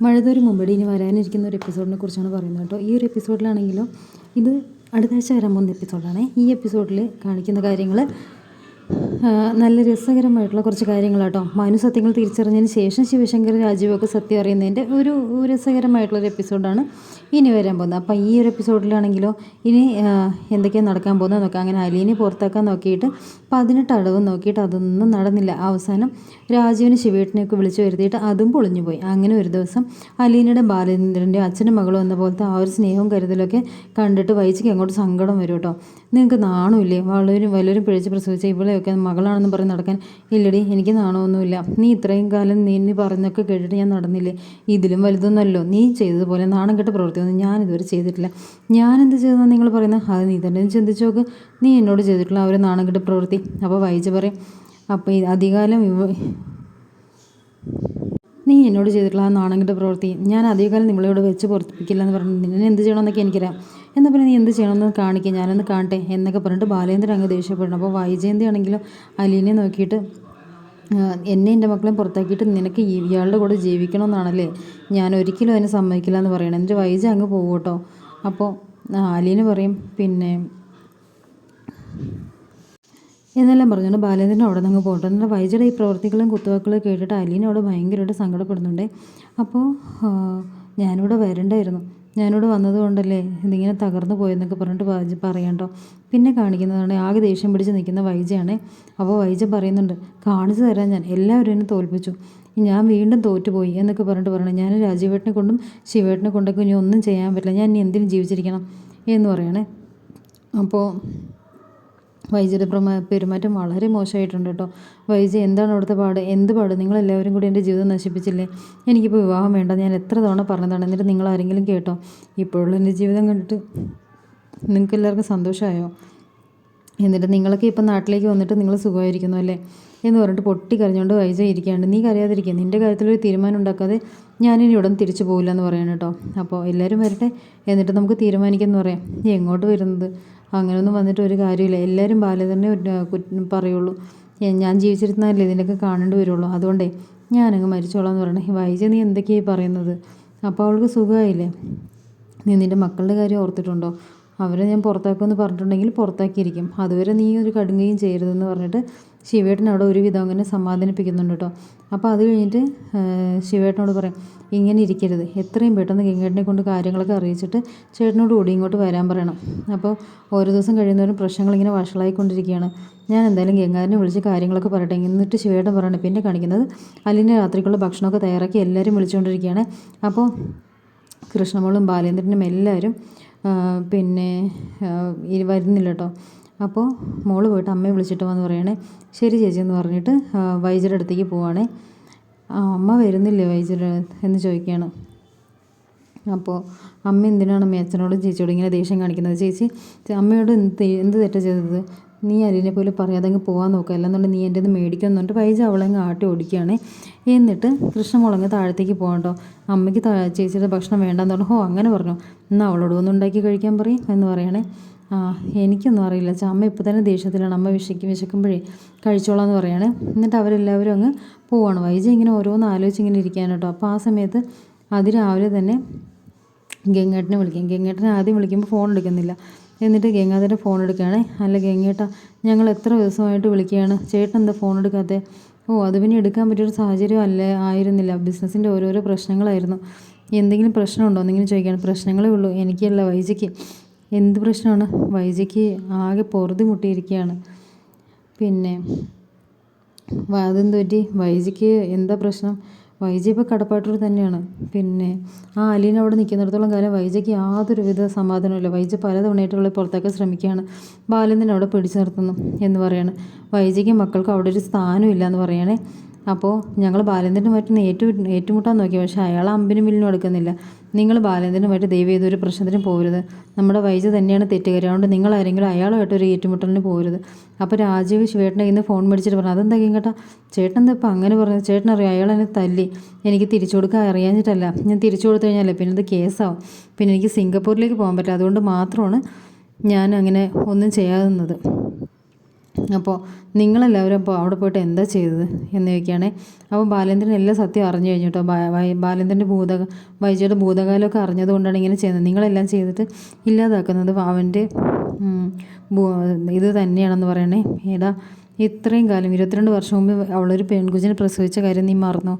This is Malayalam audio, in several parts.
മഴതൊരു മുമ്പടി ഇനി വരാനിരിക്കുന്ന ഒരു എപ്പിസോഡിനെ കുറിച്ചാണ് പറയുന്നത് കേട്ടോ. ഈ ഒരു എപ്പിസോഡിലാണെങ്കിലും ഇത് അടുത്ത ആഴ്ച വരാൻ പോകുന്ന എപ്പിസോഡാണ് ഈ എപ്പിസോഡിൽ കാണിക്കുന്ന കാര്യങ്ങൾ നല്ല രസകരമായിട്ടുള്ള കുറച്ച് കാര്യങ്ങളാട്ടോ മനു സത്യങ്ങൾ തിരിച്ചറിഞ്ഞതിന് ശേഷം ശിവശങ്കർ രാജീവൊക്കെ സത്യം അറിയുന്നതിന്റെ ഒരു രസകരമായിട്ടുള്ളൊരു എപ്പിസോഡാണ് ഇനി വരാൻ പോകുന്നത് അപ്പോൾ ഈ ഒരു എപ്പിസോഡിലാണെങ്കിലോ ഇനി എന്തൊക്കെയാണ് നടക്കാൻ പോകുന്നത് നോക്കാം അങ്ങനെ അലീനെ പുറത്താക്കാൻ നോക്കിയിട്ട് പതിനെട്ട് അളവ് നോക്കിയിട്ട് അതൊന്നും നടന്നില്ല. അവസാനം രാജീവിന് ശിവേട്ടനെയൊക്കെ വിളിച്ചു വരുത്തിയിട്ട് അതും പൊളിഞ്ഞു പോയി. അങ്ങനെ ഒരു ദിവസം അലീനയുടെ ബാലേന്ദ്രന്റെ അച്ഛനും മകളും എന്ന പോലത്തെ ആ ഒരു സ്നേഹവും കരുതലൊക്കെ കണ്ടിട്ട് വൈച്ചിക്ക് അങ്ങോട്ട് സങ്കടം വരും കേട്ടോ. നിങ്ങൾക്ക് നാണമില്ലേ? വളരും വല്ലവരും പിഴച്ച് പ്രസവിച്ച ഇവളെയൊക്കെ മകളാണെന്ന് പറഞ്ഞ് നടക്കാൻ ഇല്ലടി എനിക്ക് നാണമൊന്നുമില്ല. നീ ഇത്രയും കാലം നീ പറഞ്ഞൊക്കെ കേട്ടിട്ട് ഞാൻ നടന്നില്ലേ? ഇതിലും വലുതൊന്നുമല്ലോ നീ ചെയ്തതുപോലെ നാണം കെട്ട് പ്രവർത്തിയൊന്നും ഞാൻ ഇതുവരെ ചെയ്തിട്ടില്ല. ഞാൻ എന്ത് ചെയ്തതെന്ന് നിങ്ങൾ പറയുന്നത്? അത് നീ തന്നെ ചിന്തിച്ചു നോക്ക്. നീ എന്നോട് ചെയ്തിട്ടുള്ള ആ ഒരു നാണംകെട്ട് പ്രവൃത്തി. അപ്പോൾ വൈജ് പറയും അപ്പോൾ അധികാലം നീ എന്നോട് ചെയ്തിട്ടുള്ള ആ നാണങ്ങളുടെ പ്രവൃത്തി. ഞാൻ അധികകാലം നിങ്ങളോട് വെച്ച് പുറത്തിപ്പിക്കില്ല എന്ന് പറഞ്ഞു നിന്നെ എന്ത് ചെയ്യണമെന്നൊക്കെ എനിക്കറിയാം. എന്നാൽ പിന്നെ നീ എന്ത് ചെയ്യണമെന്ന് കാണിക്കുക ഞാനൊന്ന് കാണട്ടെ എന്നൊക്കെ പറഞ്ഞിട്ട് ബാലേന്ദ്രൻ അങ്ങ് ദേഷ്യപ്പെടണം അപ്പോൾ വൈജയന്തി ആണെങ്കിലും അലീനെ നോക്കിയിട്ട് എന്നെ എന്റെ മക്കളെയും പുറത്താക്കിയിട്ട് നിനക്ക് ഇയാളുടെ കൂടെ ജീവിക്കണമെന്നാണല്ലേ? ഞാൻ ഒരിക്കലും അതിനെ സമ്മതിക്കില്ല എന്ന് പറയണം. എന്നിട്ട് വൈജ അങ്ങ് പോകും കേട്ടോ. അപ്പോൾ ആലീന് പറയും പിന്നെ എന്നെല്ലാം പറഞ്ഞുകൊണ്ട് ബാലേന്ദ്രൻ അവിടെ നിന്ന് പോകട്ടെ എന്നിട്ട് വൈജയുടെ ഈ പ്രവർത്തികളും കുത്തുവാക്കുകളും കേട്ടിട്ട് അലീന അവിടെ ഭയങ്കരമായിട്ട് സങ്കടപ്പെടുന്നുണ്ട്. അപ്പോൾ ഞാനിവിടെ വരണ്ടായിരുന്നു. ഞാനിവിടെ വന്നതുകൊണ്ടല്ലേ ഇതിങ്ങനെ തകർന്നു പോയെന്നൊക്കെ പറഞ്ഞിട്ട് പറയണ്ടോ? പിന്നെ കാണിക്കുന്നതാണ് ആകെ ദേഷ്യം പിടിച്ച് നിൽക്കുന്ന വൈജയാണ്. അപ്പോൾ വൈജ പറയുന്നുണ്ട് കാണിച്ചു തരാം ഞാൻ എല്ലാവരും എന്നെ തോൽപ്പിച്ചു. ഞാൻ വീണ്ടും തോറ്റുപോയി എന്നൊക്കെ പറഞ്ഞിട്ട് പറയണം. ഞാൻ രാജീവേട്ടനെ കൊണ്ടും ശിവേട്ടനെ കൊണ്ടൊക്കെ ഇനി ഒന്നും ചെയ്യാൻ പറ്റില്ല. ഞാൻ ഇനി എന്തിനും ജീവിച്ചിരിക്കണം എന്ന് പറയണേ. അപ്പോൾ വൈദ്യയുടെ പെരുമാറ്റം വളരെ മോശമായിട്ടുണ്ട് കേട്ടോ. വൈജി എന്താണ് അവിടുത്തെ പാട്? എന്ത് പാട്? നിങ്ങളെല്ലാവരും കൂടി എന്റെ ജീവിതം നശിപ്പിച്ചില്ലേ? എനിക്കിപ്പോൾ വിവാഹം വേണ്ട. ഞാൻ എത്ര തവണ പറഞ്ഞതാണ്? എന്നിട്ട് നിങ്ങൾ ആരെങ്കിലും കേട്ടോ? ഇപ്പോഴുള്ള എന്റെ ജീവിതം കണ്ടിട്ട് നിങ്ങൾക്ക് എല്ലാവർക്കും സന്തോഷമായോ? എന്നിട്ട് നിങ്ങളൊക്കെ ഇപ്പം നാട്ടിലേക്ക് വന്നിട്ട് നിങ്ങൾ സുഖമായിരിക്കുന്നു അല്ലേ? എന്ന് പറഞ്ഞിട്ട് പൊട്ടി കരഞ്ഞുകൊണ്ട് വൈജ ഇരിക്കാണ്ട് നീ കരയാതിരിക്കുക. നിന്റെ കാര്യത്തിലൊരു തീരുമാനം ഉണ്ടാക്കാതെ ഞാനിനി ഉടൻ തിരിച്ചു പോകില്ല എന്ന് പറയണം കേട്ടോ. അപ്പോൾ എല്ലാവരും വരട്ടെ. എന്നിട്ട് നമുക്ക് തീരുമാനിക്കാമെന്ന് പറയാം. നീ എങ്ങോട്ട് വരുന്നത്? അങ്ങനെയൊന്നും വന്നിട്ട് ഒരു കാര്യമില്ല. എല്ലാവരും ബാലചന്ദ്രനെ പറയുള്ളൂ. ഞാൻ ജീവിച്ചിരുന്നല്ലേ ഇതിനൊക്കെ കാണേണ്ടി വരുള്ളൂ. അതുകൊണ്ടേ ഞാനങ്ങ് മരിച്ചോളാം എന്ന് പറയണേ. വൈജ നീ എന്തൊക്കെയായി പറയുന്നത്? അപ്പോൾ അവൾക്ക് സുഖമായില്ലേ? നീ നിന്റെ മക്കളുടെ കാര്യം ഓർത്തിട്ടുണ്ടോ? അവരെ ഞാൻ പുറത്താക്കുമെന്ന് പറഞ്ഞിട്ടുണ്ടെങ്കിൽ പുറത്താക്കിയിരിക്കും. അതുവരെ നീ ഒരു കടുങ്ങയും ചെയ്യരുതെന്ന് പറഞ്ഞിട്ട് ശിവേട്ടൻ അവിടെ ഒരുവിധം അങ്ങനെ സമാധാനിപ്പിക്കുന്നുണ്ട് കേട്ടോ. അപ്പോൾ അത് കഴിഞ്ഞിട്ട് ശിവേട്ടനോട് പറയും ഇങ്ങനെ ഇരിക്കരുത്. എത്രയും പെട്ടെന്ന് ഗംഗേട്ടനെ കൊണ്ട് കാര്യങ്ങളൊക്കെ അറിയിച്ചിട്ട് ചേട്ടനോട് കൂടി ഇങ്ങോട്ട് വരാൻ പറയണം. അപ്പോൾ ഓരോ ദിവസം കഴിയുന്നവരും പ്രശ്നങ്ങൾ ഇങ്ങനെ വഷളായിക്കൊണ്ടിരിക്കുകയാണ്. ഞാൻ എന്തായാലും ഗംഗാരനെ വിളിച്ച് കാര്യങ്ങളൊക്കെ പറയട്ടെ. എന്നിട്ട് ശിവേട്ടൻ പറയണം പിന്നെ കാണിക്കുന്നത് അല്ലിന്റെ രാത്രിക്കുള്ള ഭക്ഷണമൊക്കെ തയ്യാറാക്കി എല്ലാവരും വിളിച്ചുകൊണ്ടിരിക്കുകയാണ്. അപ്പോൾ കൃഷ്ണമോളും ബാലേന്ദ്രനും എല്ലാവരും പിന്നെ വരുന്നില്ല കേട്ടോ. അപ്പോൾ മോൾ പോയിട്ട് അമ്മയെ വിളിച്ചിട്ട് വന്ന് പറയണേ ശരി ചേച്ചി എന്ന് പറഞ്ഞിട്ട് വൈദ്യരുടെ അടുത്തേക്ക് പോവാണേ. അമ്മ വരുന്നില്ലേ വൈദ്യര് എന്ന് ചോദിക്കുകയാണ്. അപ്പോൾ അമ്മ എന്തിനാണ് അമ്മ അച്ഛനോടും ചേച്ചിയോടും ഇങ്ങനെ ദേഷ്യം കാണിക്കുന്നത്? ചേച്ചി അമ്മയോട് എന്ത് എന്ത് തെറ്റാ ചെയ്തത്? നീ അരിനെ പോലെ പറയാതെ അങ്ങ് പോകാൻ നോക്കുക അല്ലെന്നുണ്ടെങ്കിൽ നീ എന്റെ ഇത് മേടിക്കാൻ വൈജ അവളെ അവളങ്ങ് ആട്ടി ഓടിക്കുകയാണ്. എന്നിട്ട് കൃഷ്ണമുളങ്ങ് താഴത്തേക്ക് പോകണ്ടോ അമ്മയ്ക്ക് ചേച്ചിയുടെ ഭക്ഷണം വേണ്ടെന്ന് പറഞ്ഞു. ഹോ അങ്ങനെ പറഞ്ഞു. എന്നാൽ അവളോട് ഒന്നുണ്ടാക്കി കഴിക്കാൻ പറയും എന്ന് പറയണേ. ആ എനിക്കൊന്നും അറിയില്ല. ചാ അമ്മ ഇപ്പോൾ തന്നെ ദേഷ്യത്തിലാണ്. അമ്മ വിശക്കും വിശക്കുമ്പോഴേ കഴിച്ചോളാം എന്ന് പറയാണ്. എന്നിട്ട് അവരെല്ലാവരും അങ്ങ് പോവാണ്. വൈജ ഇങ്ങനെ ഓരോന്ന് ആലോചിച്ച് ഇങ്ങനെ ഇരിക്കാൻ കേട്ടോ. അപ്പോൾ ആ സമയത്ത് അതിരാവിലെ തന്നെ ഗംഗേട്ടനെ വിളിക്കും. ഗംഗേട്ടനെ ആദ്യം വിളിക്കുമ്പോൾ ഫോൺ എടുക്കുന്നില്ല. എന്നിട്ട് ഗംഗാധരൻ ഫോൺ എടുക്കുകയാണേ. അല്ല ഗംഗേട്ട ഞങ്ങൾ എത്ര ദിവസമായിട്ട് വിളിക്കുകയാണ്? ചേട്ടൻ എന്താ ഫോൺ എടുക്കാത്തത് ഓ അത് പിന്നെ എടുക്കാൻ പറ്റിയൊരു സാഹചര്യം അല്ലേ ആയിരുന്നില്ല. ബിസിനസ്സിന്റെ ഓരോരോ പ്രശ്നങ്ങളായിരുന്നു. എന്തെങ്കിലും പ്രശ്നമുണ്ടോ എന്തെങ്കിലും ചോദിക്കുകയാണ്. പ്രശ്നങ്ങളേ ഉള്ളൂ. എനിക്കല്ല വൈജയ്ക്ക്. എന്ത് പ്രശ്നമാണ്? വൈജയ്ക്ക് ആകെ പൊറുതി മുട്ടിയിരിക്കുകയാണ് പിന്നെ അതെന്ത് പറ്റി? വൈജയ്ക്ക് എന്താ പ്രശ്നം? വൈജി ഇപ്പോൾ കടപ്പാട്ടൂർ തന്നെയാണ്. പിന്നെ ആ അലീന അവിടെ നിൽക്കുന്നിടത്തോളം കാലം വൈജയ്ക്ക് യാതൊരു വിധ സമാധാനമില്ല വൈജ പലതവണയായിട്ട് അവളെ പുറത്തേക്ക് ശ്രമിക്കുകയാണ്. ബാലൻ തന്നെ അവിടെ പിടിച്ചു നിർത്തുന്നു എന്ന് പറയാണ്. വൈജയ്ക്ക് മക്കൾക്ക് അവിടെ ഒരു സ്ഥാനമില്ല എന്ന് പറയണേ. അപ്പോൾ ഞങ്ങൾ ബാലേന്ദ്രനുമായിട്ട് ഏറ്റു ഏറ്റുമുട്ടാൻ നോക്കി. പക്ഷേ അയാൾ അമ്പിനും വില്ലിനും എടുക്കുന്നില്ല. നിങ്ങൾ ബാലേന്ദ്രനുമായിട്ട് ദൈവം ഏതൊരു പ്രശ്നത്തിനും പോകരുത്. നമ്മുടെ വൈജ് തന്നെയാണ് തെറ്റുകാരി. അതുകൊണ്ട് നിങ്ങൾ ആരെങ്കിലും അയാളുമായിട്ട് ഒരു ഏറ്റുമുട്ടലിന് പോകരുത്. അപ്പോൾ രാജീവ് ചേട്ടനെ ഇന്ന് ഫോൺ മേടിച്ചിട്ട് പറഞ്ഞു അതെന്താ കേട്ടോ ചേട്ടൻ എന്താ ഇപ്പം അങ്ങനെ പറഞ്ഞു ചേട്ടൻ അറിയാം അയാൾ എന്നെ തല്ലി. എനിക്ക് തിരിച്ചു കൊടുക്കാൻ അറിയാഞ്ഞിട്ടല്ല. ഞാൻ തിരിച്ചു കൊടുത്തു കഴിഞ്ഞാലേ പിന്നെ അത് കേസാവും. പിന്നെ എനിക്ക് സിംഗപ്പൂരിലേക്ക് പോകാൻ പറ്റില്ല. അതുകൊണ്ട് മാത്രമാണ് ഞാൻ അങ്ങനെ ഒന്നും ചെയ്യാതെ അപ്പോൾ നിങ്ങളെല്ലാവരും അപ്പോൾ അവിടെ പോയിട്ട് എന്താ ചെയ്തത് എന്ന് ചോദിക്കുകയാണേ. അപ്പോൾ ബാലേന്ദ്രൻ എല്ലാ സത്യം അറിഞ്ഞു കഴിഞ്ഞു കേട്ടോ. ബാലേന്ദ്രന്റെ ഭൂത വൈജയുടെ ഭൂതകാലമൊക്കെ അറിഞ്ഞതുകൊണ്ടാണ് ഇങ്ങനെ ചെയ്യുന്നത്. നിങ്ങളെല്ലാം ചെയ്തിട്ട് ഇല്ലാതാക്കുന്നത് അവന്റെ ഇത് തന്നെയാണെന്ന് പറയണേ. ഏടാ ഇത്രയും കാലം ഇരുപത്തിരണ്ട് വർഷം മുമ്പ് അവളൊരു പെൺകുഞ്ഞിനെ പ്രസവിച്ച കാര്യം നീ മറന്നു?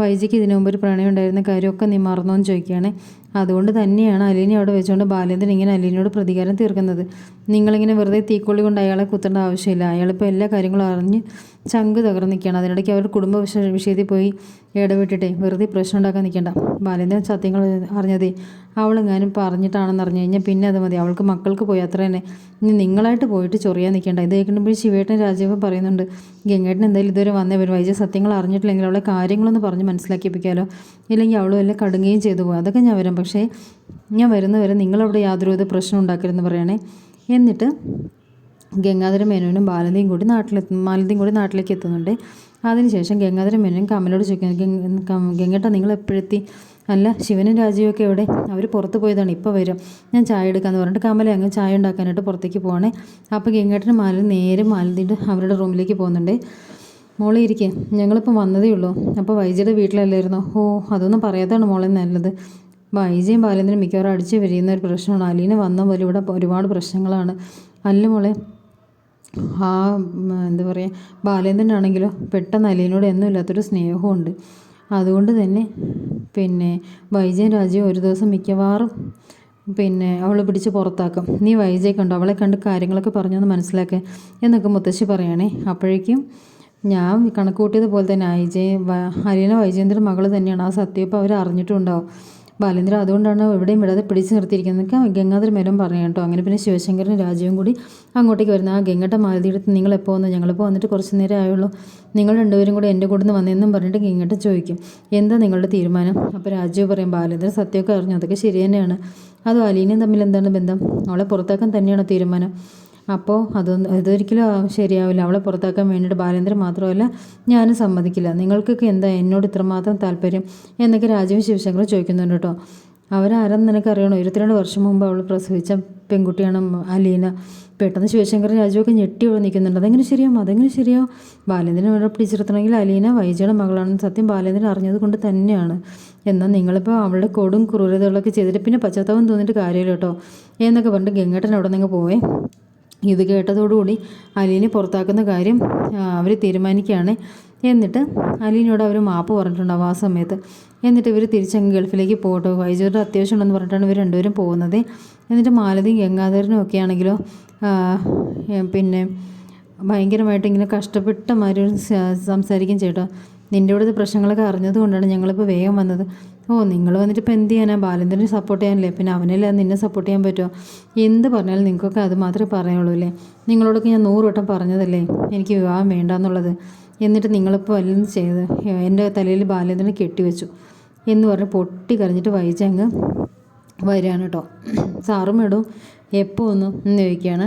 വൈജിക്ക് ഇതിനു മുമ്പ് ഒരു പ്രണയം ഉണ്ടായിരുന്ന കാര്യമൊക്കെ നീ മറന്നോ എന്ന് ചോദിക്കുകയാണ്. അതുകൊണ്ട് തന്നെയാണ് അലീനെ അവിടെ വെച്ചുകൊണ്ട് ബാലേന്ദ്രൻ ഇങ്ങനെ അലീനയോട് പ്രതികാരം തീർക്കുന്നത്. നിങ്ങളിങ്ങനെ വെറുതെ തീക്കൊള്ളി കൊണ്ട് അയാളെ കുത്തേണ്ട ആവശ്യമില്ല. അയാളിപ്പോൾ എല്ലാ കാര്യങ്ങളും അറിഞ്ഞ് ചങ്ക് തകർന്ന് നിൽക്കുകയാണ്. അതിനിടയ്ക്ക് അവരുടെ കുടുംബ വിഷ വിഷയത്തിൽ പോയി ഇടപെട്ടിട്ടേ വെറുതെ പ്രശ്നം ഉണ്ടാക്കാൻ നിൽക്കേണ്ട. ബാലേന്ദ്രൻ സത്യങ്ങൾ അറിഞ്ഞതേ അവളെങ്ങാനും പറഞ്ഞിട്ടാണെന്ന് അറിഞ്ഞു കഴിഞ്ഞാൽ പിന്നെ അത് മതി. അവൾക്ക് മക്കൾക്ക് പോയി അത്ര തന്നെ. ഇനി നിങ്ങളായിട്ട് പോയിട്ട് ചൊറിയാൻ നിൽക്കേണ്ട. ഇത് കേൾക്കുമ്പോൾ ശിവേട്ടൻ രാജീവ് പറയുന്നുണ്ട് ഗംഗേട്ടൻ എന്തായാലും ഇതുവരെ വന്നേ വരും. വൈദ്യ സത്യങ്ങൾ അറിഞ്ഞിട്ടില്ലെങ്കിൽ അവളെ കാര്യങ്ങളൊന്ന് പറഞ്ഞ് മനസ്സിലാക്കിപ്പിക്കാലോ. ഇല്ലെങ്കിൽ അവളും എല്ലാം കടുങ്ങുകയും ചെയ്തു പോകും. അതൊക്കെ ഞാൻ വരാം. പക്ഷേ ഞാൻ വരുന്നവരെ നിങ്ങളവിടെ യാതൊരു വിധ പ്രശ്നം ഉണ്ടാക്കരുതെന്ന് പറയണേ എന്നിട്ട് ഗംഗാധര മേനോനും ബാലതിയും കൂടി നാട്ടിലെത്തും മാലതിയും കൂടി നാട്ടിലേക്ക് എത്തുന്നുണ്ട്. അതിനുശേഷം ഗംഗാധര മേനോനും കമലോട് ചോദിക്കുന്നു ഗംഗേട്ട നിങ്ങൾ എപ്പോഴെത്തി അല്ല ശിവനും രാജീവൊക്കെ എവിടെ? അവർ പുറത്ത് പോയതാണ് ഇപ്പോൾ വരും. ഞാൻ ചായ എടുക്കാമെന്ന് പറഞ്ഞിട്ട് കമല അങ്ങ് ചായ ഉണ്ടാക്കാനായിട്ട് പുറത്തേക്ക് പോവാണേ. അപ്പോൾ ഗംഗേട്ടനും മാലി നേരെ മാലതിന്റെ അവരുടെ റൂമിലേക്ക് പോകുന്നുണ്ട്. മോളെ ഇരിക്കേ. ഞങ്ങളിപ്പോൾ വന്നതേ ഉള്ളൂ. അപ്പോൾ വൈജയുടെ വീട്ടിലല്ലായിരുന്നു? ഓ അതൊന്നും പറയാത്തതാണ് മോളെ നല്ലത്. വൈജയും ബാലേന്ദ്രനും മിക്കവാറും അടിച്ചു വിരിയുന്ന ഒരു പ്രശ്നമാണ്. അലീന വന്ന പോലെ ഇവിടെ ഒരുപാട് പ്രശ്നങ്ങളാണ്. അല്ല മോളെ ആ എന്താ പറയുക ബാലേന്ദ്രനാണെങ്കിലോ പെട്ടെന്ന് അലീനോട് എന്നും ഇല്ലാത്തൊരു സ്നേഹമുണ്ട് അതുകൊണ്ട് തന്നെ പിന്നെ വൈജയും രാജയും ഒരു ദിവസം മിക്കവാറും പിന്നെ അവൾ പിടിച്ച് പുറത്താക്കും. നീ വൈജയെ കണ്ടോ? അവളെ കണ്ട് കാര്യങ്ങളൊക്കെ പറഞ്ഞൊന്ന് മനസ്സിലാക്കുക എന്നൊക്കെ മുത്തശ്ശി പറയണേ. അപ്പോഴേക്കും ഞാൻ കണക്ക് തന്നെ അയജയ് അലീന വൈജേന്ദ്രൻ മകൾ തന്നെയാണ്. ആ സത്യം ഇപ്പോൾ അവർ അറിഞ്ഞിട്ടുണ്ടാവും ബാലേന്ദ്രൻ അതുകൊണ്ടാണ് എവിടെയും വിടാതെ പിടിച്ചു നിർത്തിയിരിക്കുന്നതൊക്കെ ഗംഗാധര മേലും പറഞ്ഞു കേട്ടോ. അങ്ങനെ പിന്നെ ശിവശങ്കരനും രാജ്യവും കൂടി അങ്ങോട്ടേക്ക് വരുന്നത് ആ ഗംഗട്ട മാരുതിയെടുത്ത് നിങ്ങൾ എപ്പോൾ വന്നു? ഞങ്ങളിപ്പോൾ വന്നിട്ട് കുറച്ച് നേരം ആയുള്ളൂ. നിങ്ങൾ രണ്ടുപേരും കൂടി എന്റെ കൂടെ നിന്ന് വന്നതെന്നും പറഞ്ഞിട്ട് ഗംഗട്ട ചോദിക്കും എന്താ നിങ്ങളുടെ തീരുമാനം? അപ്പോൾ രാജീവ് പറയും ബാലേന്ദ്രൻ സത്യമൊക്കെ അറിഞ്ഞു. അതൊക്കെ ശരി തന്നെയാണ്. അതും അലീനയും തമ്മിൽ എന്താണ് ബന്ധം? അവളെ പുറത്താക്കാൻ തന്നെയാണ് തീരുമാനം? അപ്പോൾ അതൊന്നും അതൊരിക്കലും ശരിയാവില്ല. അവളെ പുറത്താക്കാൻ വേണ്ടിയിട്ട് ബാലേന്ദ്രൻ മാത്രമല്ല ഞാനും സമ്മതിക്കില്ല. നിങ്ങൾക്കൊക്കെ എന്താ എന്നോട് ഇത്രമാത്രം താല്പര്യം? എന്നൊക്കെ രാജീവ് ശിവശങ്കർ ചോദിക്കുന്നുണ്ട് കേട്ടോ. അവരാരെന്ന് നിനക്കറിയണോ? ഇരുപത്തിരണ്ട് വർഷം മുമ്പ് അവൾ പ്രസവിച്ച പെൺകുട്ടിയാണ് അലീന. പെട്ടെന്ന് ശിവശങ്കർ രാജുവൊക്കെ ഞെട്ടി ഇവിടെ നിൽക്കുന്നുണ്ട്. അതെങ്ങനെ ശരിയാവും? അതെങ്ങനെ ശരിയാവും? ബാലേന്ദ്രൻ ഇവിടെ പിടിച്ചിരുത്തണമെങ്കിൽ അലീന വൈജയുടെ മകളാണെന്ന് സത്യം ബാലേന്ദ്രൻ അറിഞ്ഞത് കൊണ്ട് തന്നെയാണ്. എന്നാൽ നിങ്ങളിപ്പോൾ അവളുടെ കൊടും ക്രൂരതകളൊക്കെ ചെയ്തിട്ട് പിന്നെ പശ്ചാത്താപം തോന്നിയിട്ട് കാര്യമില്ല കേട്ടോ. എന്നൊക്കെ പറഞ്ഞിട്ട് ഗംഗേട്ടൻ അവിടെ നിങ്ങൾ പോവേ. ഇത് കേട്ടതോടുകൂടി അലീനെ പുറത്താക്കുന്ന കാര്യം അവർ തീരുമാനിക്കുകയാണ്. എന്നിട്ട് അലീനോട് അവർ മാപ്പ് പറഞ്ഞിട്ടുണ്ടാവും ആ സമയത്ത്. എന്നിട്ട് ഇവർ തിരിച്ചങ്ങ് ഗൾഫിലേക്ക് പോകട്ടോ. വൈജൂരുടെ അത്യാവശ്യം ഉണ്ടെന്ന് പറഞ്ഞിട്ടാണ് ഇവർ രണ്ടുപേരും പോകുന്നത്. എന്നിട്ട് മാലതി ഗംഗാധരനും ഒക്കെ ആണെങ്കിലോ പിന്നെ ഭയങ്കരമായിട്ട് ഇങ്ങനെ കഷ്ടപ്പെട്ട മാതിരി സംസാരിക്കും ചേട്ടോ നിന്റെ ഇവിടുത്തെ പ്രശ്നങ്ങളൊക്കെ അറിഞ്ഞതുകൊണ്ടാണ് ഞങ്ങളിപ്പോൾ വേഗം വന്നത്. ഓ നിങ്ങൾ വന്നിട്ട് ഇപ്പോൾ എന്ത് ചെയ്യാനാ? ബാലേന്ദ്രനെ സപ്പോർട്ട് ചെയ്യാനല്ലേ? പിന്നെ അവനല്ലേ നിന്നെ സപ്പോർട്ട് ചെയ്യാൻ പറ്റുമോ എന്ത് പറഞ്ഞാലും നിങ്ങൾക്കൊക്കെ അത് മാത്രമേ പറയുള്ളൂ അല്ലേ? നിങ്ങളോടൊക്കെ ഞാൻ നൂറ് വട്ടം പറഞ്ഞതല്ലേ? എനിക്ക് വിവാഹം വേണ്ട എന്നുള്ളത് എന്നിട്ട് നിങ്ങളിപ്പോൾ എല്ലാം ചെയ്ത് എന്റെ തലയിൽ ബാലേന്ദ്രനെ കെട്ടിവെച്ചു. എന്ന് പറഞ്ഞ് പൊട്ടി കരഞ്ഞിട്ട് വൈജങ്ങ് വരികയാണ് കേട്ടോ. സാറും ഇടും. എപ്പോൾ ഒന്ന്? ചോദിക്കുകയാണ്.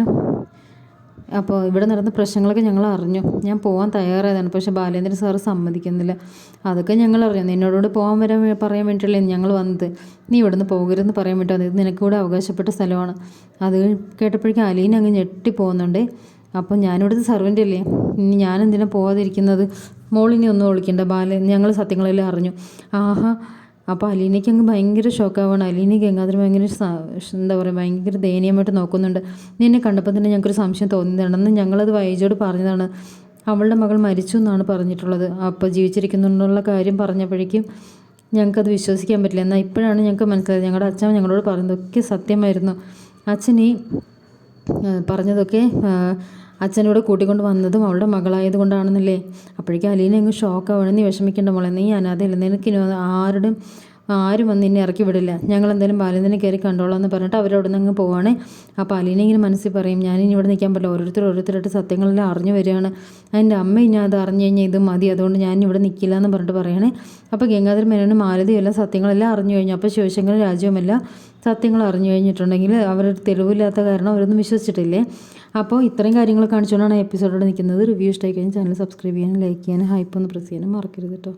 അപ്പോൾ ഇവിടെ നടന്ന പ്രശ്നങ്ങളൊക്കെ ഞങ്ങൾ അറിഞ്ഞു ഞാൻ പോകാൻ തയ്യാറായതാണ്. പക്ഷേ ബാലേന്ദ്രൻ സാറ് സമ്മതിക്കുന്നില്ല. അതൊക്കെ ഞങ്ങൾ അറിഞ്ഞു നിന്നോടോട് പോകാൻ വരാൻ പറയാൻ വേണ്ടിയിട്ടല്ലേ ഞങ്ങൾ വന്നത്. നീ ഇവിടുന്ന് പോകരുതെന്ന് പറയാൻ വേണ്ടി ഇത് നിനക്ക് കൂടെ അവകാശപ്പെട്ട സ്ഥലമാണ്. അത് കേട്ടപ്പോഴേക്കും അലീന അങ്ങ് ഞെട്ടി പോകുന്നുണ്ട്. അപ്പോൾ ഞാനിവിടുത്തെ സർവന്റ് അല്ലേ? ഇനി ഞാനെന്തിനാണ് പോകാതിരിക്കുന്നത് മോളിനി ഒന്നും വിളിക്കണ്ട. ബാല ഞങ്ങൾ സത്യങ്ങളെല്ലാം അറിഞ്ഞു. ആഹാ അപ്പോൾ അലീനയ്ക്ക് അങ്ങ് ഭയങ്കര ഷോക്കാവാണ് അലീന ഗംഗാധരൻ ഭയങ്കര എന്താ പറയുക ഭയങ്കര ദയനീയമായിട്ട് നോക്കുന്നുണ്ട്. നിന്നെ കണ്ടപ്പോൾ തന്നെ ഞങ്ങൾക്കൊരു സംശയം തോന്നിയതാണെന്ന് ഞങ്ങളത് വൈജോട് പറഞ്ഞതാണ്. അവളുടെ മകൾ മരിച്ചു എന്നാണ് പറഞ്ഞിട്ടുള്ളത്. അപ്പോൾ ജീവിച്ചിരിക്കുന്നുള്ള കാര്യം പറഞ്ഞപ്പോഴേക്കും ഞങ്ങൾക്കത് വിശ്വസിക്കാൻ പറ്റില്ല. എന്നാൽ ഇപ്പോഴാണ് ഞങ്ങൾക്ക് മനസ്സിലായത്. ഞങ്ങളുടെ അച്ഛൻ ഞങ്ങളോട് പറഞ്ഞതൊക്കെ സത്യമായിരുന്നു. അച്ഛൻ പറഞ്ഞതൊക്കെ അച്ഛനോട് കൂട്ടിക്കൊണ്ട് വന്നതും അവളുടെ മകളായത് കൊണ്ടാണെന്നല്ലേ അപ്പോഴേക്കും അലീന അങ്ങ് ഷോക്ക് ആവണം നീ വിഷമിക്കേണ്ട മോളെ. നീ അനാഥയില്ല നിനക്ക് ആരുടെ ആരും വന്ന് നിന്നെ ഇറക്കി വിടില്ല. ഞങ്ങൾ എന്തായാലും ബാലേന്ദ്രനെ കയറി കണ്ടോളാം എന്ന് പറഞ്ഞിട്ട് അവരവിടെ നിന്ന് അങ്ങ് പോവാണ്. അപ്പോൾ അലീന ഇങ്ങനെ മനസ്സിൽ പറയും ഞാൻ ഇനി ഇവിടെ നിൽക്കാൻ പറ്റില്ല. ഓരോരുത്തർ ഓരോരുത്തരായിട്ട് സത്യങ്ങളെല്ലാം അറിഞ്ഞു വരികയാണ്. അതിന്റെ അമ്മ ഇനി അത് അറിഞ്ഞു കഴിഞ്ഞാൽ ഇത് മതി. അതുകൊണ്ട് ഞാൻ ഇവിടെ നിൽക്കില്ല എന്ന് പറഞ്ഞിട്ട് പറയണേ. അപ്പോൾ ഗംഗാധര മേനോനും എല്ലാം സത്യങ്ങളെല്ലാം അറിഞ്ഞു കഴിഞ്ഞു. അപ്പോൾ ശിവശങ്കരൻ രാജ്യവുമെല്ലാം സത്യങ്ങൾ അറിഞ്ഞു കഴിഞ്ഞിട്ടുണ്ടെങ്കിൽ അവർ തെളിവില്ലാത്ത കാരണം അവരൊന്നും വിശ്വസിച്ചിട്ടില്ലേ? അപ്പോൾ ഇത്രയും കാര്യങ്ങൾ കാണിച്ചുകൊണ്ടാണ് എപ്പിസോഡോട് നിൽക്കുന്നത്. റിവ്യൂ ഇഷ്ടമായി കഴിഞ്ഞാൽ ചാനൽ സബ്സ്ക്രൈബ് ചെയ്യാനും ലൈക്ക് ചെയ്യാനും ഹൈപ്പ് ഒന്ന് പ്രസ് ചെയ്യാനും മറക്കരുത് കേട്ടോ